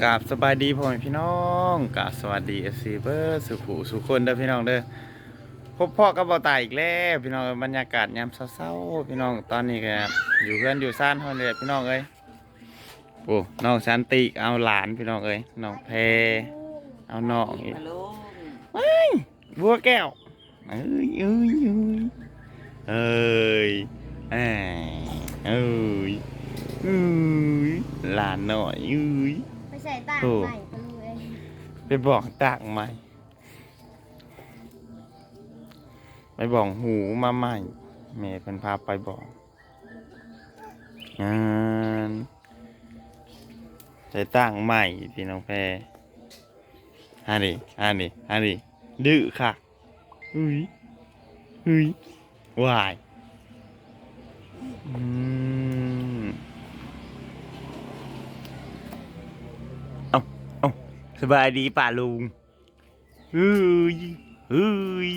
กราบสบายดีพ่อแม่พี่น้องกราบสวัสดีเอฟซีเบอร์สุขุสุขคนเด้อพี่น้องเด้อพบพ่อกับเบาตายอีกแล้วพี่น้องบรรยากาศยามเศร้าๆพี่น้องตอนนี้ก็อยู่เพื่อนอยู่ซ่านเท่านี้แหละพี่น้องเอ้ยโอ้น้องสันติเอาหลานพี่น้องเอ้ยน้องแพรเอาน้องอีกฮัลโหลบัวแก้วเอ้ยเอ้ยเอ้ยเอ้ยเอ้ยเอ้ยหลานหน่อยเอ้ยไป ใส่ต่างใหม่ไปเลยไปบอกตางใหม่ไปบอกหูมาใหม่แม่เพิ่นพาไปบอกงานใจต่างใหม่พี่น้องแพรฮาดิฮาดิฮาดิดื้อค่ะอุ้ยอุ้ยวายอืมเอาเอา สบายดีป่าลุงเฮ้ยเฮ้ย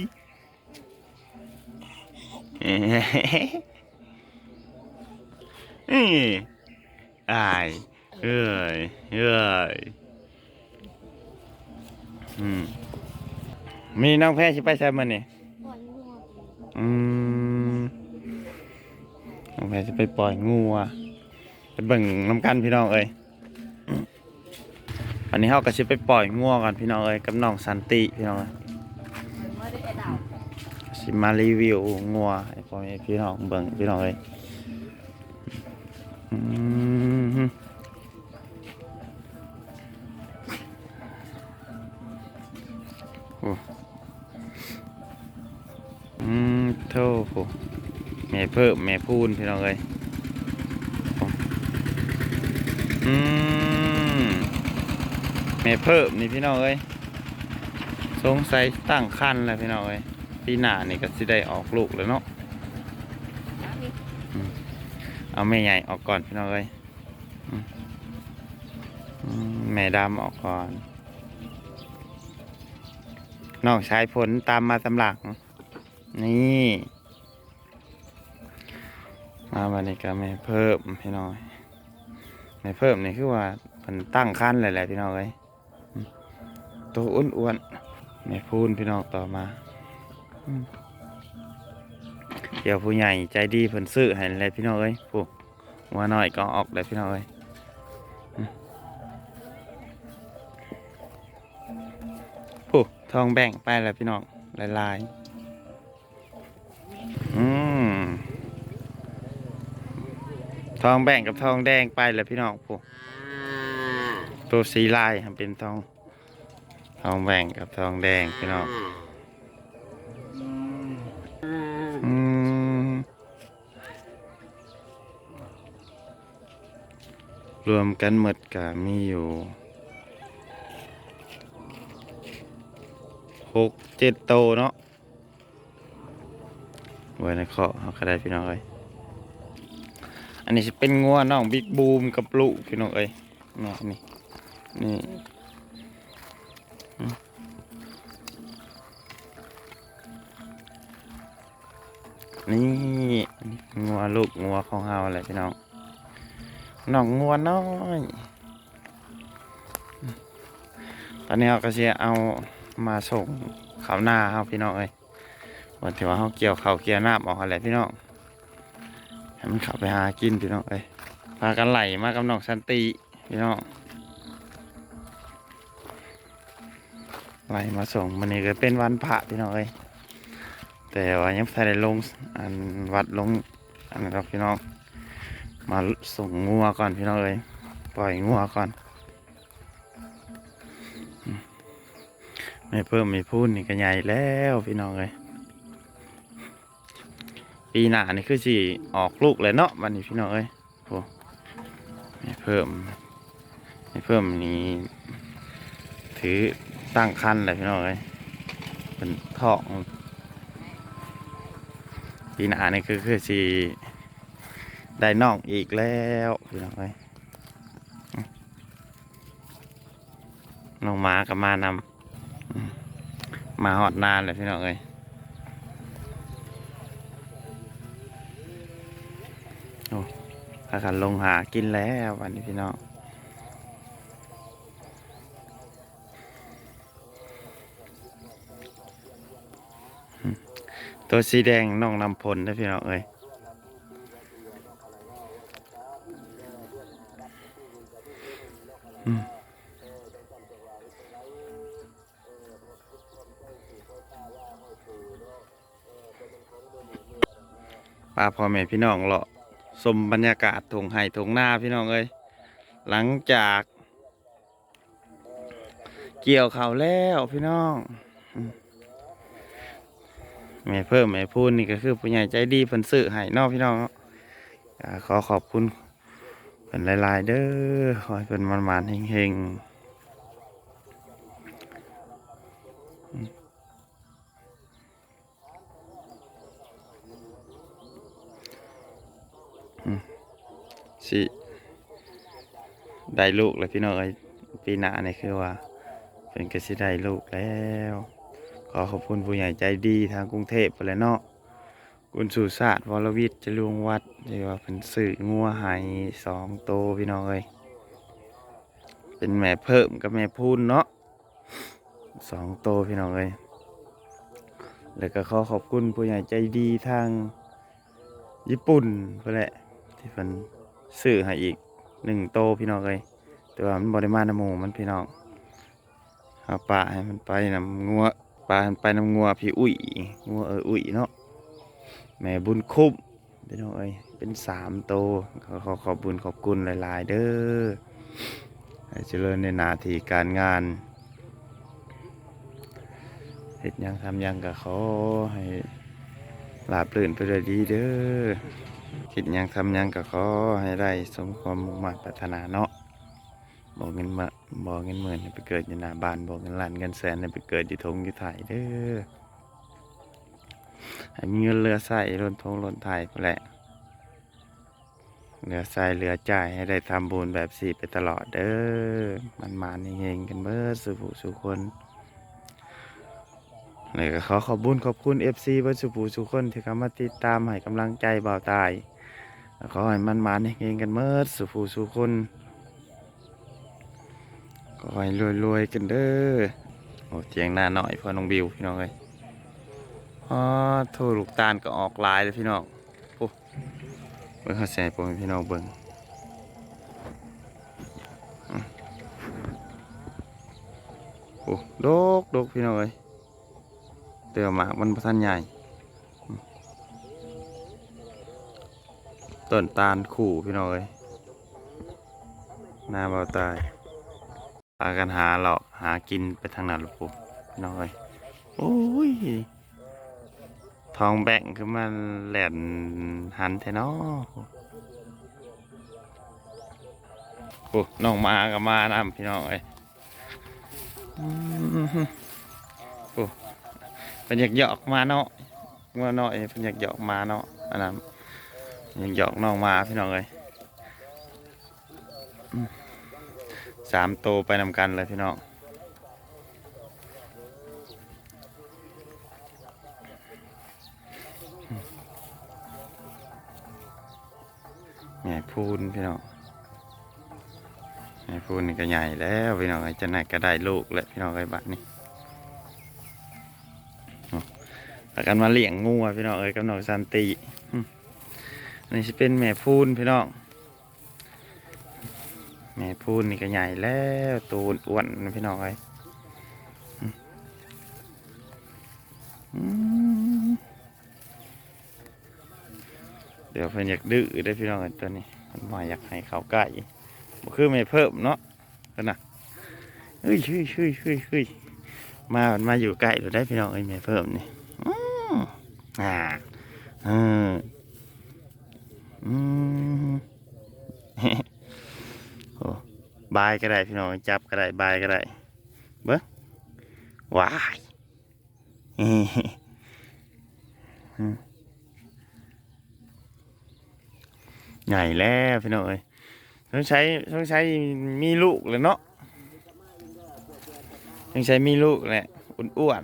เอ้ยอายเอ้ยเอ้ยอืมมีน้องแพ้ชิไปใช่มันนี่ยอืมน้องแพ้จะไปปล่อยงูอะไปเบิ่งน้ำกันพี่น้องเอ้ย วันนี้เขาก็จะไปปล่อยงัวกันพี่น้องเอ้ยกับน้องสันติพี่น้องเอ้ยไม่ได้แอดเอาสิมารีวิวงัวให้พ่อแม่พี่น้องเบิ่งพี่น้องเอ้ยอืมโอ้อืมโธ่โหแม่เพิ่มแม่พูนพี่น้องเอ้ยอืม แม่เพิ่มนี่พี่น้องเอ้ยสงสัยตั้งคันแล้วพี่น้องเอ้ยปีหน้านี่ก็สิได้ออกลูกแล้วเนาะเอาแม่ใหญ่ออกก่อนพี่น้องเอ้ยแม่ดำออกก่อนน้องชายผลตามมาตำหลังนี่มาวันนี้ก็แม่เพิ่มพี่น้อยแม่เพิ่มนี่คือว่ามันตั้งคันเลยแหละพี่น้องเอ้ย ตัวอ้วนๆแม่พูนพี่น้องต่อมาเดี๋ยวผู้ใหญ่ใจดีเพิ่นซื้อให้เลยพี่น้องเอ้ยผู้ว่าน้อยก็ออกเลยพี่น้องเอ้ยผู้ทองแบ่งไปแล้วพี่น้องลายๆอืมทองแบ่งกับทองแดงไปแล้วพี่น้องผู้ตัวสีลายเป็นทอง ทองแบ่งกับทองแดงพี่น้องอืมรวมกันหมดก็มีอยู่หกเจ็ดโตเนาะไว้ในเคาะเอาก็ได้พี่น้องเอ้ยอันนี้จะเป็นงัวน้องบิ๊กบูมกับลูกพี่น้องเอ้ยนี่นี่นี่ นี่งัวลูกงัวของเฮาแหละพี่น้องน้องงัวน้อยตอนนี้เราก็จะเอามาส่งเขาวหน้าเฮาพี่น้องเอ้ยวันที่ว่าเฮาเกี่ยวเขาวเกี่ยวน้ำออกอะไรพี่น้องให้มันข้าไปหากินพี่น้องเอ้ยพากันไหลมากับน้องสันติพี่น้องไหลมาส่งมันนี่ก็เป็นวันพระพี่น้องเอ้ย แต่ว่ายังไม่ได้ลงอันวัดลงอันนั้ครับพี่น้อง มาส่งงัวก่อนพี่น้องเอ้ยปล่อยงัวก่อน ไม่เพิ่มไม่พูดนี่ก็ใหญ่แล้วพี่น้องเลยปีหน้านี่คือสิออกลูกเลยเนาะวันนี้พี่น้องเอ้ยโอ้ไม่เพิ่มไม่เพิ่มนี่ถือตั้งคันเลยพี่น้องเอ้ยเป็นท้อ ปีหน้านี่คือคือสิได้น้องอีกแล้วพี่น้องเอ้ยน้องหมากับมานำมาหอดนานเลยพี่น้องเอ้ยโอ้พากันลงหากินแล้ววันนี้พี่น้อง ตัวสีแดงน้องนำพลนะพี่น้องเอ้ยอืมพาพ่อแม่พี่น้องเลาะชมบรรยากาศทงไห่ทงหน้าพี่น้องเอ้ยหลังจาก เกี่ยวเขาวแล้วพี่น้องอ แม่เพิ่มแม่พูนนี่ก็คือผู้ใหญ่ใจดีเพิ่นซื้อให้นอกพี่น้องขอขอบคุณเพิ่นหลาย ๆ เด้อขอให้เพิ่นมันๆเฮงๆสิได้ลูกแล้วพี่น้องเอ้ปีหน้านี่คือว่าเป็นกสิได้ลูกแล้ว ขอขอบคุณผู้ใหญ่ใจดีทางกรุงเทพไปแล้วเนาะคุณสุศาสตร์วรวิทย์จรุงวัดที่ว่าเป็นสื่องัวหายสองโตวพี่น้องเอ้ยเป็นแม่เพิ่มกับแม่พูนเนาะสองโตวพี่น้องเอ้ยแล้วก็ขอขอบคุณผู้ใหญ่ใจดีทางญี่ปุ่นเพื่อแหละที่เป็นสื่อให้อีกหนึ่งโตวพี่น้องเอ้ยแต่ว่ามันบริมาณหมูมันพี่น้องเอาปลาให้มันไปนำงัว ปลาไปน้ำงัวพี่อุ้ยงัวเอออุ้ยเนาะแม่บุญคุ้มพี่น้องเอ้ยเป็นสามโตขอขอขอบบุญขอบคุณหลาย ๆ เด้อให้เจริญในนาทีการงานเฮ็ดยังทำยังก็ขอให้ลาบลื่นไปด้วยดีเด้อคิดยังทำยังก็ขอให้ได้สมความมุ่งมั่นปรารถนาเนาะ บอกเงินมาบอกเงินหมื่นไปเกิดอยู่หน้าบ้านบอกเงินล้านเงินแสนไปเกิดอยู่ทงอยู่ไทยเด้อมีเงินเรือใส่ล้นทงล้นไทยไปแหละเรือใส่เรือจ่ายให้ได้ทำบุญแบบสี่ไปตลอดเด้อมันมาเฮงๆกันเบิดสุผู้สุคนเลยก็ขอขอบบุญขอบคุณ FC เบิดสุผู้สุคนที่เข้ามาติดตามให้กำลังใจเบาตายขอให้มันมาเฮงๆกันเบิดสุผู้สุคน ก็ให้รวยๆกันเด้อโอ้เทียงหน้าหน่อยพ่อน้องบิวพี่น้องเอ้ยอ๋อโทลูกตาลก็ออกลายเลยพี่น้องโอ้เบิ่งเขาใส่ผมพี่น้องเบิ่งโอ้ดกดกพี่น้องเอ้ยเตือหมากมันพันใหญ่ต้นตาลขู่พี่น้องเอ้ยหน้าเบาตาย พากันหาเลาะหากินไปทางนั้นลูกปุ๊น้อยโอ้ยทองแบ่งคือมันแหลนหันแท้นาะโอ้น้องมากับมานำพี่น้องเอ้ยโอ้เป็นอยากหยอกมาเนาะเมื่อน้อยเป็นอยากหยอกมาเนาะอันนั้นอยากหยอกน้องมาพี่น้องเอ้ย สามโตไปนำกันเลยพี่น้องใหญ่พูนพี่น้องใหญ่พูนนี่ก็ใหญ่แล้วพี่น้องไอ้จะไหนก็ได้ลูกแล้วพี่น้องไอ้บัดนี่แล้วกันมาเลี้ยงงูพี่น้องเอ้ยกับน้องสันติอันนี่จะเป็นแม่พูนพี่น้อง แม่พูนนี่ก็ใหญ่แล้วตัวอ้วนพี่น้องเอ้ยเดี๋ยวเพิ่นอยากดื้อได้พี่น้องเอ้ยตัวนี้มันมาอยากให้เขาใกล้บ่คือไม่เพิ่มเนาะเพิ่นน่ะเฮ้ยเฮ้ยเฮ้ยเฮ้ยเฮ้ยมามันมาอยู่ใกล้เราได้พี่น้องเอ้ยไม่เพิ่มนี่อืมอ่าเอออืม โอ้ บายก็ได้พี่น้องจับก็ได้บายก็ได้เบิ้งว้ายใหญ่แล้วพี่น้องเอ้ยต้องใช้ต้องใช้มีลูกเลยเนาะต้องใช้มีลูกแหละอ้วน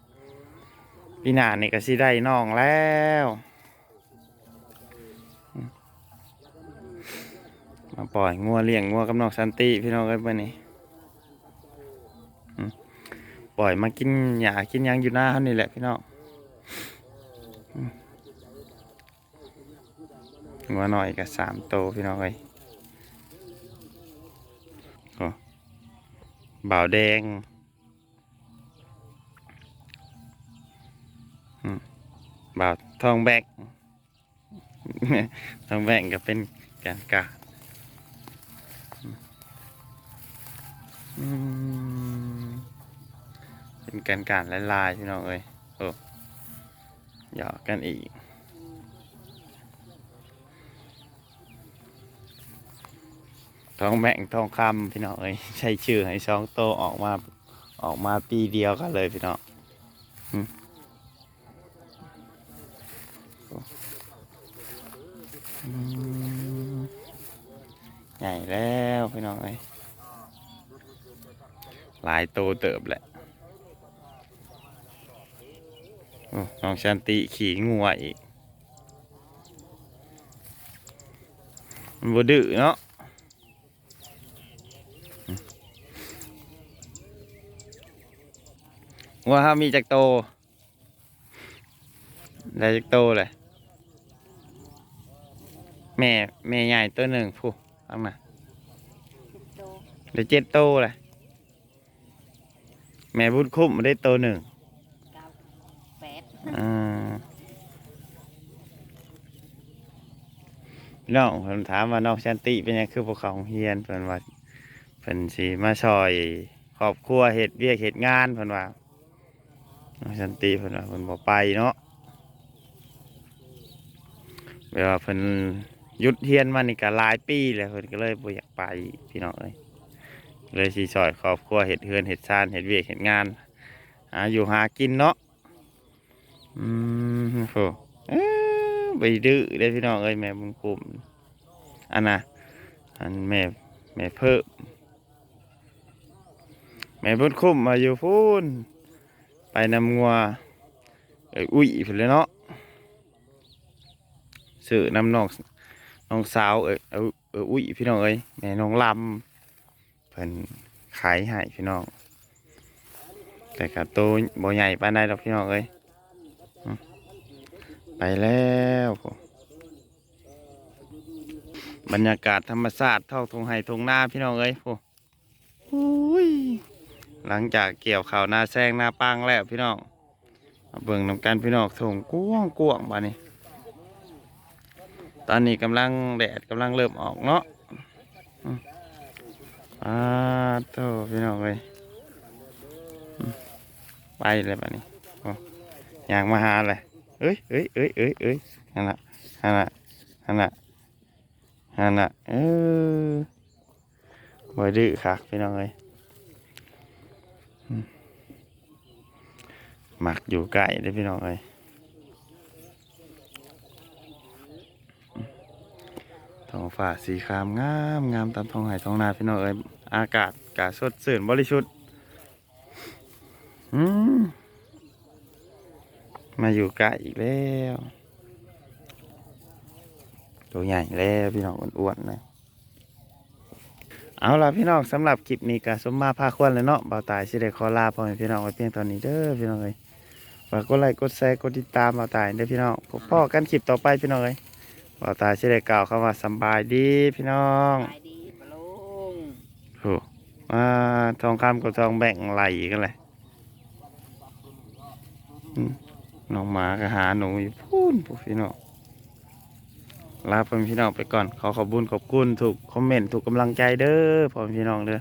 ๆพี่หนานี่ก็สิได้น้องแล้วาปล่อยงัวเลี้ยงงัวกับนองสันติพี่น้องกันไปนี่ปล่อยมากินหญ้ากินยังอยู่หน้าเขานี่แหละพี่น้องงัวหน่อยกับสามโตพี่น้องเลยบ่าวแดงบ่าวทองแบกทองแบกก็เป็นการกา เป็นการการลายๆพี่น้องเอ้ยโอ้หยอกกันอีกทองแบ่งทองคำพี่น้องเอ้ยใช้ชื่อให้สองโตออกมาออกมาปีเดียวกันเลยพี่น้องใหญ่แล้วพี่น้องเอ้ย หลายโตวเติบแหละโอ้น้องชันติขี่งัวอีก มันบ่ดื้อเนาะว่าเขามีจักโต ได้จักโตเลยแม่แม่ใหญ่ตัวหนึ่งผู้เอามาโตได้เจ็ดโตเลย แม่บุญคุ้มได้โตหนึ่งเก้าแปดอ่าน้องผมถามว่าน้องชันติเป็นยังคือพวกเขาโรงเฮียนเพิ่นว่าเพิ่นสีมาซอยครอบครัวเฮ็ดเวียกเฮ็ดงานเพิ่นว่าน้องชันติเพิ่นว่าเพิ่นบ่ไปเนาะเวลาเพิ่นหยุดเฮียนมานี่ก็หลายปีแล้วเพิ่นก็เลยบ่อยากไปพี่น้องเอ้ย เลยสิซอยครอบครัวเฮ็ดเฮือนเฮ็ดซ่านเฮ็ดเวียกเฮ็ดงานหาอยู่หากินเนาะอืมโหเอ้อไปดื้อได้พี่น้องเอ้ยแม่บุญคุมอันน่ะอันแม่แม่เพิ่มแม่บุญคุมมาอยู่พูนไปนำงัวเอ้ยอุ้ยพุ่นเลยเนาะสื่อนำน้องน้องสาวเอ้ยเออุ้ยพี่น้องเอ้ยแม่น้องลำ พิ่นขายให้พี่น้อง แต่กับตัวบ่ใหญ่ปานใดดอกพี่น้องเอ้ยไปแล้วบรรยากาศธรรมชาติเท่าทงไห้ทงหน้าพี่น้องเอ้ยโอ้ยหลังจากเกี่ยวข่าวหน้าแซงหน้าปังแล้วพี่น้องเบิ่งนำกันพี่น้องทงกว้างกว้างบานี้ตอนนี้กำลังแดดกำลังเริ่มออกเนาะ อ่าโตพี่น้องเอ้ยไปเลยแบบนี้อยากมาหาเลยเอ้ยเอ้ยเอ้ยเอ้ยเอ้ยฮันน่ะฮันน่ะฮันน่ะฮันน่ะเออบ่ดื้อคักพี่น้องเอ้ยหมักอยู่ใกล้เด้อพี่น้องเอ้ยอืม ท้องฟ้าสีครามงามงามตามท้องไห่ท้องนาพี่น้องเอ้ยอากาศกาสดชื่นบริสุทธิ์มาอยู่ใกล้อีกแล้ว ตัวใหญ่แล้วพี่น้องอ้วนๆนะเอาล่ะพี่น้องสำหรับคลิปนี้ก็สมมาพาควรเลยเนาะบ่าวตายสิได้ขอลาพ่อแม่พี่น้องไว้เพียงตอนนี้เด้อพี่น้องเอ้ยฝากกดไลค์กดแชร์กดติดตามบ่าวตายเด้อพี่น้องพบพ่อกันคลิปต่อไปพี่น้องเอ้ย บ่าวตายสิได้กล่าวคำว่าสำบายดีพี่น้องไปดีปะลุงโอ้มาทองคำกับทองแบ่งไหลกันเลยอืมน้องหมาก็หาหนูอยู่พูนพวกพี่น้องลาพ่อแม่พี่น้องไปก่อน ขอขอบคุญขอบคุณถูกคอมเมนต์ถูกกำลังใจเด้อพ่อแม่พี่น้องเด้อ